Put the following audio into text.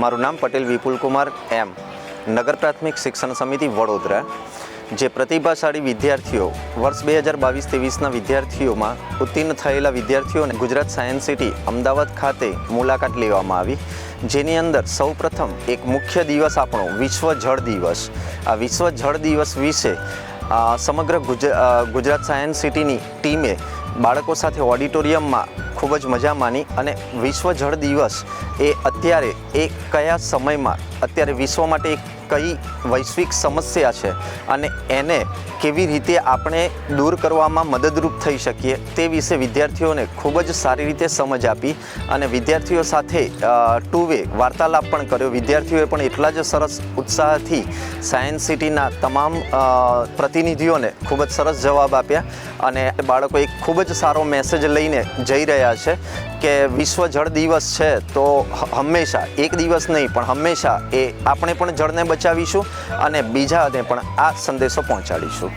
મારું નામ પટેલ વિપુલ કુમાર એમ. નગર પ્રાથમિક શિક્ષણ સમિતિ વડોદરા, જે પ્રતિભાશાળી વિદ્યાર્થીઓ વર્ષ બે હજાર બાવીસ ત્રેવીસના વિદ્યાર્થીઓમાં ઉત્તીર્ણ થયેલા વિદ્યાર્થીઓને ગુજરાત સાયન્સ સિટી અમદાવાદ ખાતે મુલાકાત લેવામાં આવી. જેની અંદર સૌપ્રથમ એક મુખ્ય દિવસ આપણો વિશ્વ જળ દિવસ. આ વિશ્વ જળ દિવસ વિશે સમગ્ર ગુજ ગુજરાત સાયન્સ સિટીની ટીમે બાળકો સાથે ઓડિટોરિયમમાં ખૂબ જ મજા માની અને વિશ્વ જળ દિવસ એ અત્યારે એ કયા સમયમાં અત્યારે વિશ્વ માટે કઈ વૈશ્વિક સમસ્યા છે અને એને કેવી રીતે આપણે દૂર કરવામાં મદદરૂપ થઈ શકીએ તે વિશે વિદ્યાર્થીઓને ખૂબ જ સારી રીતે સમજ આપી અને વિદ્યાર્થીઓ સાથે ટુ વે વાર્તાલાપ પણ કર્યો. વિદ્યાર્થીઓએ પણ એટલા જ સરસ ઉત્સાહથી સાયન્સ સિટીના તમામ પ્રતિનિધિઓને ખૂબ જ સરસ જવાબ આપ્યા અને બાળકો એક ખૂબ જ સારો મેસેજ લઈને જઈ રહ્યા છે કે વિશ્વ જળ દિવસ છે તો હંમેશા, એક દિવસ નહીં પણ હંમેશા એ આપણે પણ જળને બચાવીશું અને બીજાને પણ આ સંદેશો પહોંચાડીશું.